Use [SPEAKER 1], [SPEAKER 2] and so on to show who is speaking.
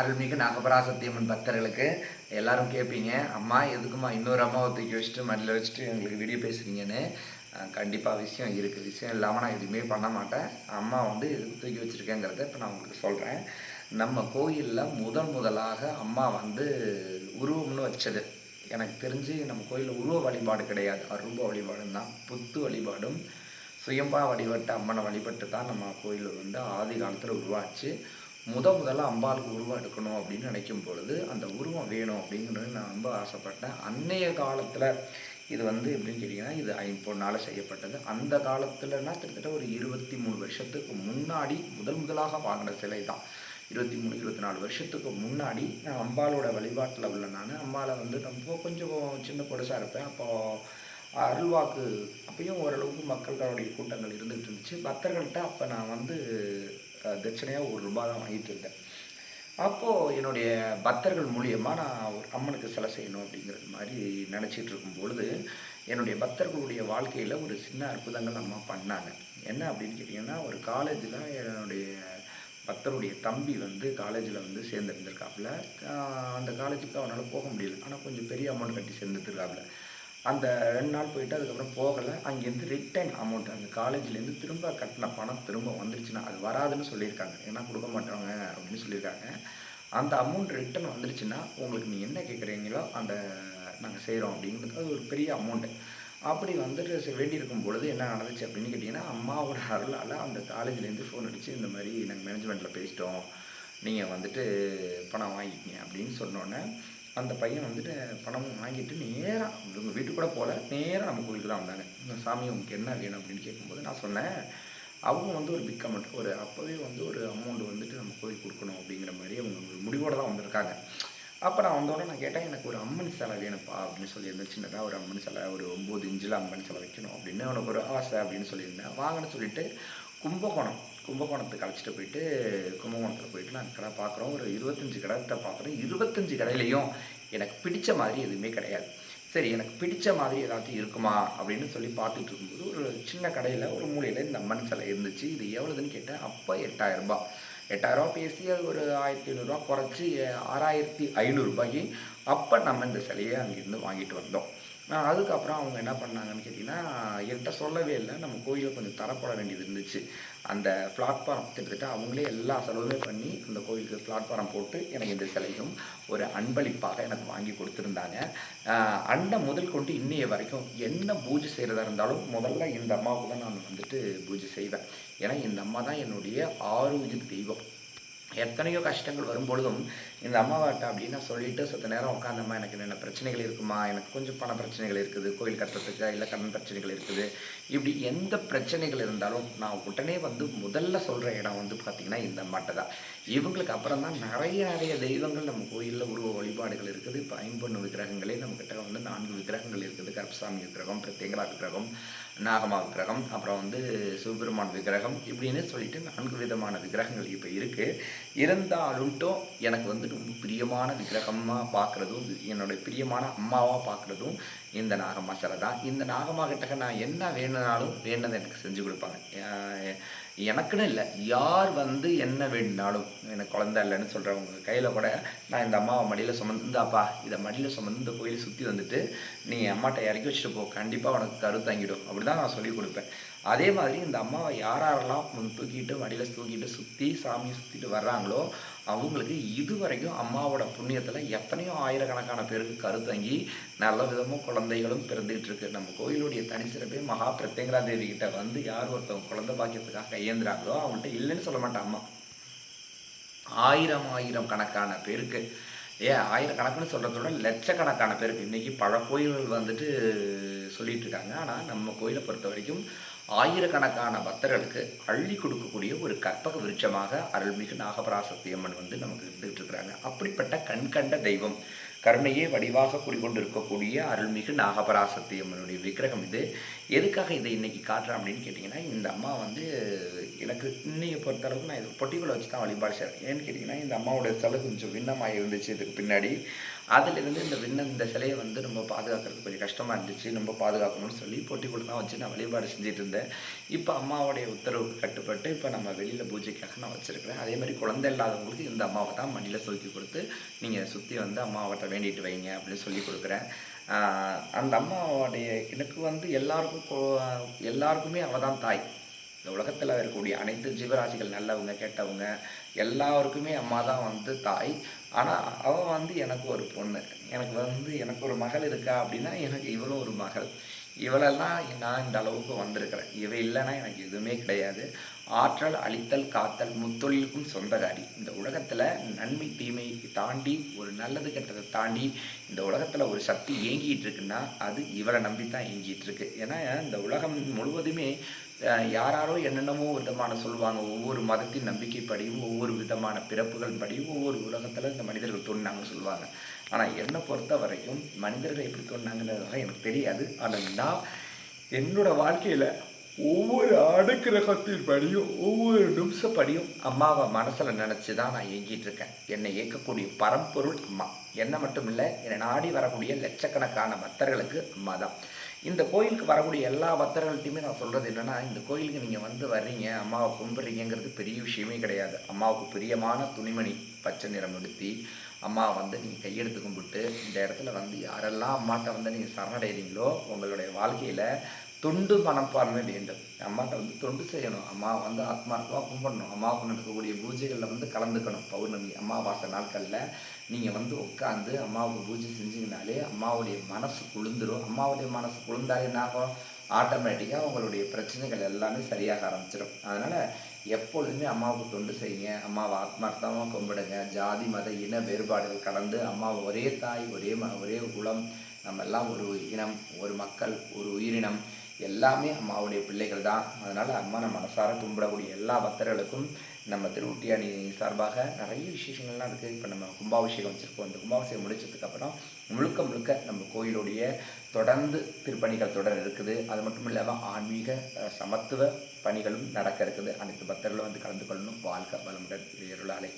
[SPEAKER 1] அருள்மிகு நாகபராசத்தியம்மன் பக்தர்களுக்கு எல்லாரும் கேட்பீங்க அம்மா எதுக்குமா இன்னொரு அம்மாவை தூக்கி வச்சுட்டு மடியில் வச்சுட்டு எங்களுக்கு வீடியோ பேசுகிறீங்கன்னு கண்டிப்பாக விஷயம் இருக்குது விஷயம் இல்லாமல் நான் எதுவுமே பண்ண மாட்டேன். அம்மா வந்து எதுக்கு தூக்கி வச்சுருக்கேங்கிறத இப்போ நான் உங்களுக்கு சொல்கிறேன் நம்ம கோயிலில் முதல் முதலாக அம்மா வந்து உருவம்னு வச்சது. எனக்கு தெரிஞ்சு நம்ம கோயிலில் உருவ வழிபாடு கிடையாது. அரும்ப வழிபாடும் தான். புத்து வழிபாடும் சுயம்பா வழிபட்ட அம்மனை வழிபட்டு தான் நம்ம கோயில் வந்து ஆதி காலத்தில் உருவாச்சு. முத முதல்ல அம்பாளுக்கு உருவம் எடுக்கணும் அப்படின்னு நினைக்கும் பொழுது அந்த உருவம் வேணும் அப்படிங்கிறது நான் ரொம்ப ஆசைப்பட்டேன். அன்னைய காலத்தில் இது வந்து எப்படின்னு கேட்டிங்கன்னா இது ஐம்பொன்னால் செய்யப்பட்டது. அந்த காலத்துலனா கிட்டத்தட்ட ஒரு இருபத்தி மூணு வருஷத்துக்கு முன்னாடி முதல் முதலாக வாங்கின சிலை தான். இருபத்தி மூணு இருபத்தி நாலு வருஷத்துக்கு முன்னாடி நான் அம்பாளோட வழிபாட்டில் உள்ள நான் அம்பாவை வந்து ரொம்ப கொஞ்சம் சின்ன பொடுசாக இருப்பேன். அப்போது அருள்வாக்கு அப்பயும் ஓரளவுக்கு மக்கள்களுடைய கூட்டங்கள் இருந்துகிட்டு இருந்துச்சு. பக்தர்கள்ட்ட அப்போ நான் வந்து தட்சணையாக ஒரு ரூபாய் தான் வாங்கிட்டு இருந்தேன். அப்போது என்னுடைய பக்தர்கள் மூலியமாக நான் ஒரு அம்மனுக்கு சிலை செய்யணும் அப்படிங்கிறது மாதிரி நினச்சிட்டு இருக்கும் பொழுது என்னுடைய பக்தர்களுடைய வாழ்க்கையில் ஒரு சின்ன அற்புதங்கள் அம்மா பண்ணாங்க. என்ன அப்படின்னு கேட்டிங்கன்னா ஒரு காலேஜில் என்னுடைய பக்தருடைய தம்பி வந்து காலேஜில் வந்து சேர்ந்துருந்துருக்காப்புல. அந்த காலேஜுக்கு அவனால் போக முடியல. ஆனால் கொஞ்சம் பெரிய அமௌண்ட் கட்டி சேர்ந்துருக்காப்புல அந்த ரெண்டு நாள் போயிட்டு அதுக்கப்புறம் போகலை. அங்கேருந்து ரிட்டர்ன் அமௌண்ட் அந்த காலேஜ்லேருந்து திரும்ப கட்டின பணம் திரும்ப வந்துருச்சுன்னா அது வராதுன்னு சொல்லியிருக்காங்க. ஏன்னா கொடுக்க மாட்டாங்க அப்படின்னு சொல்லியிருக்காங்க. அந்த அமௌண்ட் ரிட்டர்ன் வந்துருச்சுன்னா உங்களுக்கு நீங்கள் என்ன கேட்குறீங்களோ அந்த நாங்கள் செய்கிறோம் அப்படிங்கிறது அது ஒரு பெரிய அமௌண்ட்டு அப்படி வந்துட்டு வேண்டியிருக்கும் பொழுது என்ன நடந்துச்சு அப்படின்னு கேட்டிங்கன்னா அம்மாவோட அருளால் அந்த காலேஜ்லேருந்து ஃபோன் அடித்து இந்த மாதிரி நாங்கள் மேனேஜ்மெண்ட்டில் பேசிட்டோம். நீங்கள் வந்துட்டு பணம் வாங்கிக்கிங்க அப்படின்னு சொன்னோன்னே அந்த பையன் வந்துட்டு பணமும் வாங்கிட்டு நேராக இவங்க வீட்டுக்கு கூட போகல நேராக நம்ம கோயிலுக்கு தான் வந்தாங்க. இந்த சாமி உங்களுக்கு என்ன வேணும் அப்படின்னு கேட்கும்போது நான் சொன்னேன் அவங்க வந்து ஒரு பிக் அமௌண்ட் ஒரு அப்போவே வந்து ஒரு அமௌண்ட் வந்துட்டு நம்ம கோயில் கொடுக்கணும் அப்படிங்கிற மாதிரி அவங்க ஒரு முடிவோடு தான் வந்திருக்காங்க. அப்போ நான் வந்தோடனே நான் கேட்டேன் எனக்கு ஒரு அம்மன் சிலை வேணும்ப்பா அப்படின்னு சொல்லியிருந்தேன் சின்னதாக ஒரு அம்மன் சிலை ஒரு ஒம்பது இன்ச்சில் அம்மன் சிலை வைக்கணும் அப்படின்னு அவனுக்கு ஒரு ஆசை அப்படின்னு சொல்லியிருந்தேன். வாங்கன்னு சொல்லிட்டு கும்பகோணம் கும்பகோணத்துக்கு அழைச்சிட்டு போயிட்டு கும்பகோணத்தில் போயிட்டு நான் கடை பார்க்குறோம். ஒரு இருபத்தஞ்சி கடைத்த பார்க்குறோம். இருபத்தஞ்சி கடையிலையும் எனக்கு பிடிச்ச மாதிரி எதுவுமே கிடையாது. சரி எனக்கு பிடிச்ச மாதிரி ஏதாச்சும் இருக்குமா அப்படின்னு சொல்லி பார்த்துட்டு இருக்கும்போது ஒரு சின்ன கடையில் ஒரு மூலையில் இந்த அம்மன் சிலை இருந்துச்சு. இது எவ்வளோதுன்னு கேட்டேன். அப்போ எட்டாயிரரூபா எட்டாயிரரூபா பேசி அது ஒரு ஆயிரத்தி ஐநூறுரூவா குறைச்சி ஆறாயிரத்தி ஐநூறுரூபாய்க்கு அப்போ நம்ம இந்த சிலையை அங்கேருந்து வாங்கிட்டு வந்தோம். அதுக்கப்புறம் அவங்க என்ன பண்ணாங்கன்னு கேட்டிங்கன்னா என்கிட்ட சொல்லவே இல்லை. நம்ம கோயிலில் கொஞ்சம் தரப்பட வேண்டியது இருந்துச்சு. அந்த பிளாட்ஃபார்ம் கிட்டத்தட்ட அவங்களே எல்லா செலவுமே பண்ணி அந்த கோயிலுக்கு பிளாட்ஃபார்ம் போட்டு எனக்கு இந்த சிலையும் ஒரு அன்பளிப்பாக எனக்கு வாங்கி கொடுத்துருந்தாங்க. ஆஹ் முதல் கொண்டு இன்னைய வரைக்கும் என்ன பூஜை செய்கிறதா இருந்தாலும் முதல்ல இந்த அம்மாவுக்கு தான் நான் வந்துட்டு பூஜை செய்வேன். ஏன்னா இந்த அம்மா தான் என்னுடைய ஆரோக்கிய தெய்வம். எத்தனையோ கஷ்டங்கள் வரும்பொழுதும் இந்த அம்மாவாட்ட அப்படின்னு சொல்லிட்டு சத்த நேரம் உட்காந்தம்மா எனக்கு என்னென்ன பிரச்சனைகள் இருக்குமா? எனக்கு கொஞ்சம் பண பிரச்சனைகள் இருக்குது கோயில் கட்டுறதுக்கு இல்லை கடன் பிரச்சனைகள் இருக்குது. இப்படி எந்த பிரச்சனைகள் இருந்தாலும் நான் உடனே வந்து முதல்ல சொல்கிற இடம் வந்து பார்த்திங்கன்னா இந்த அம்மாட்ட தான். இவங்களுக்கு அப்புறம் தான் நிறைய நிறைய தெய்வங்கள் நம்ம கோயிலில் உருவ வழிபாடுகள் இருக்குது. இப்போ ஐம்பொண்ணு விக்கிரகங்களே நம்மக்கிட்ட வந்து நான்கு விக்கிரகங்கள் இருக்குது. கருப்பசாமி விக்கிரகம் பிரத்யங்கரா விக்கிரகம் நாகமா விக்கிரகம் அப்புறம் வந்து சிவபெருமான் விக்கிரகம் இப்படின்னு சொல்லிட்டு நான்கு விதமான விக்கிரகங்கள் இப்போ இருக்குது இருந்தாலும்ட்டும் எனக்கு வந்து ரொம்ப பிரியமான விக்கிரகமாக பார்க்குறதும் என்னுடைய பிரியமான அம்மாவாக பார்க்குறதும் இந்த நாகம்மா சிலை தான். இந்த நாகம்மா நான் என்ன வேணுனாலும் வேண்டதை எனக்கு செஞ்சு கொடுப்பாங்க. எனக்குன்னு இல்லை. யார் வந்து என்ன வேணுனாலும் எனக்கு குழந்தை இல்லைன்னு சொல்கிறவங்க கையில் கூட நான் இந்த அம்மாவை மடியில் சுமந்தாப்பா இதை மடியில் சுமந்து இந்த கோயிலை சுற்றி வந்துட்டு நீ அம்மாட்ட இறக்கி வச்சுட்டு போ. கண்டிப்பாக உனக்கு கரு தங்கிடும். அப்படி தான் நான் சொல்லி கொடுப்பேன். அதே மாதிரி இந்த அம்மாவை யார் யாரெல்லாம் தூக்கிட்டு மடியில் தூக்கிட்டு சுற்றி சாமியை சுற்றிட்டு வர்றாங்களோ அவங்களுக்கு இது வரைக்கும் அம்மாவோட புண்ணியத்தில் எத்தனையோ ஆயிரக்கணக்கான பேருக்கு கருத்தங்கி நல்ல விதமும் குழந்தைகளும் பிறந்துகிட்டு இருக்கு. நம்ம கோயிலுடைய தனி சிறப்பே மகா பிரத்யங்கரா தேவி கிட்ட வந்து யார் ஒருத்தவங்க குழந்தை பாக்கியத்துக்காக கையேந்துறாங்களோ அவங்கள்ட்ட இல்லைன்னு சொல்ல மாட்டேன் அம்மா. ஆயிரம் ஆயிரம் கணக்கான பேருக்கு. ஏன் ஆயிரக்கணக்குன்னு சொல்கிறத விட லட்சக்கணக்கான பேருக்கு. இன்றைக்கி பல கோயில்கள் வந்துட்டு சொல்லிட்டு இருக்காங்க. ஆனால் நம்ம கோயிலை பொறுத்த வரைக்கும் ஆயிரக்கணக்கான பக்தர்களுக்கு அள்ளி கொடுக்கக்கூடிய ஒரு கற்பக விருட்சமாக அருள்மிகு நாகபராசத்தியம்மன் வந்து நமக்கு இருந்துகிட்டு இருக்கிறாங்க அப்படிப்பட்ட கண்கண்ட தெய்வம். கருணையே வடிவாக குடிக்கொண்டிருக்கக்கூடிய அருள்மிகு நாகபராசத்தியம்மனுடைய விக்கிரகம் இது. எதுக்காக இதை இன்னைக்கு காட்டுறேன் அப்படின்னு கேட்டிங்கன்னா இந்த அம்மா வந்து எனக்கு இன்னைய பொறுத்தளவுக்கு நான் இது பொட்டிக்குள்ளே வச்சு தான் வழிபாடு செய்கிறேன் ஏன்னு கேட்டிங்கன்னா இந்த அம்மாவோட சிலை கொஞ்சம் விண்ணமாக இருந்துச்சு. இதுக்கு பின்னாடி அதிலிருந்து இந்த விண்ண இந்த சிலையை வந்து நம்ம பாதுகாக்கிறதுக்கு கொஞ்சம் கஷ்டமாக இருந்துச்சு. நம்ம பாதுகாக்கணும்னு சொல்லி போட்டிக்குள்ள தான் வச்சு நான் வழிபாடு செஞ்சுட்டு இருந்தேன். இப்போ அம்மாவுடைய உத்தரவுக்கு கட்டுப்பட்டு இப்போ நம்ம வெளியில் பூஜைக்காக நான் வச்சுருக்கிறேன். அதே மாதிரி குழந்தை இல்லாதவங்களுக்கு இந்த அம்மாவை தான் மண்ணில் சொலுக்கி கொடுத்து நீங்கள் சுற்றி வந்து அம்மாவட்ட வேண்டிட்டு வைங்க அப்படின்னு சொல்லி கொடுக்குறேன். அந்த அம்மாவோடைய எனக்கு வந்து எல்லாருக்கும் எல்லாருக்குமே அவள் தான் தாய். இந்த உலகத்தில் இருக்கக்கூடிய அனைத்து ஜீவராசிகள் நல்லவங்க கெட்டவங்க எல்லாருக்குமே அம்மா தான் வந்து தாய். ஆனால் அவள் வந்து எனக்கு ஒரு பொண்ணு. எனக்கு வந்து எனக்கு ஒரு மகள் இருக்கா அப்படின்னா எனக்கு இவளும் ஒரு மகள். இவளெல்லாம் நான் இந்த அளவுக்கு வந்திருக்கிறேன். இவ இல்லைன்னா எனக்கு எதுவுமே கிடையாது. ஆற்றல் அழித்தல் காத்தல் முத்தொழிலுக்கும் சொந்தக்காரி. இந்த உலகத்தில் நன்மை தீமையை தாண்டி ஒரு நல்லது கெட்டதை தாண்டி இந்த உலகத்தில் ஒரு சக்தி இயங்கிட்டு இருக்குன்னா அது இவளை நம்பி தான் இயங்கிட்டு இருக்கு. ஏன்னா இந்த உலகம் முழுவதுமே யாராரோ என்னென்னமோ விதமான சொல்லுவாங்க. ஒவ்வொரு மதத்தின் நம்பிக்கைப்படியும் ஒவ்வொரு விதமான பிறப்புகள் படியும் ஒவ்வொரு உலகத்தில் இந்த மனிதர்கள் தோணினாங்கன்னு சொல்லுவாங்க. ஆனால் என்னை பொறுத்த வரைக்கும் மனிதர்கள் எப்படி தோணினாங்கன்றதுலாம் எனக்கு தெரியாது. ஆனால் நான் என்னோட வாழ்க்கையில் ஒவ்வொரு அடுக்கிரகத்தின் படியும் ஒவ்வொரு நிமிஷப்படியும் அம்மாவை மனசில் நினச்சி தான் நான் இயங்கிட்டு இருக்கேன். என்னை இயக்கக்கூடிய பரம்பொருள் அம்மா. என்னை மட்டும் இல்லை என்னை நாடி வரக்கூடிய லட்சக்கணக்கான பக்தர்களுக்கு அம்மா தான் இந்த கோயிலுக்கு வரக்கூடிய எல்லா பக்தர்கள்ட்டையுமே நான் சொல்கிறது என்னென்னா இந்த கோயிலுக்கு நீங்கள் வந்து வர்றீங்க அம்மாவை கும்பிட்றீங்கிறது பெரிய விஷயமே கிடையாது. அம்மாவுக்கு பிரியமான துணிமணி பச்சை நிறம் எடுத்தி அம்மா வந்து நீங்கள் கையெடுத்து கும்பிட்டு இந்த இடத்துல வந்து யாரெல்லாம் அம்மாட்ட வந்து நீங்கள் சரணடைகிறீங்களோ உங்களுடைய வாழ்க்கையில் தொண்டு மனப்பான்மை வேண்டும். அம்மாட்ட வந்து தொண்டு செய்யணும். அம்மா வந்து ஆத்மார்த்தமாக கும்பிடணும். அம்மாவுக்கு நடக்கக்கூடிய பூஜைகளில் வந்து கலந்துக்கணும். பௌர்ணமி அமாவாசை நாட்களில் நீங்கள் வந்து உட்காந்து அம்மாவுக்கு பூஜை செஞ்சீங்கனாலே அம்மாவுடைய மனசு குளிந்துடும் அம்மாவுடைய மனசு குளிர்ந்தாலே என்ன ஆகும் ஆட்டோமேட்டிக்காக உங்களுடைய பிரச்சனைகள் எல்லாமே சரியாக ஆரம்பிச்சிடும் அதனால் எப்பொழுதுமே அம்மாவுக்கு தொண்டு செய்யுங்க. அம்மாவை ஆத்மார்த்தமாக கும்பிடுங்க. ஜாதி மத இன வேறுபாடுகள் கடந்து அம்மாவை ஒரே தாய் ஒரே ம ஒரே குலம் நம்ம எல்லாம் ஒரு இனம் ஒரு மக்கள் ஒரு உயிரினம். எல்லாமே அம்மாவுடைய பிள்ளைகள் தான் அதனால் அம்மா நம்ம மனசார கும்பிடக்கூடிய எல்லா பக்தர்களுக்கும் நம்ம திருவுட்டியாணி சார்பாக நிறைய விசேஷங்கள்லாம் இருக்குது இப்போ நம்ம கும்பாபிஷேகம் வச்சுருக்கோம். இந்த கும்பாபிஷேகம் முடிச்சதுக்கப்புறம் முழுக்க முழுக்க நம்ம கோயிலுடைய தொடர்ந்து திருப்பணிகள் தொடர் இருக்குது. அது மட்டும் இல்லாமல் ஆன்மீக சமத்துவ பணிகளும் நடக்க இருக்குது. அனைத்து பக்தர்களும் வந்து கலந்து கொள்ளணும். வாழ்க வளமுடன். இருளாலை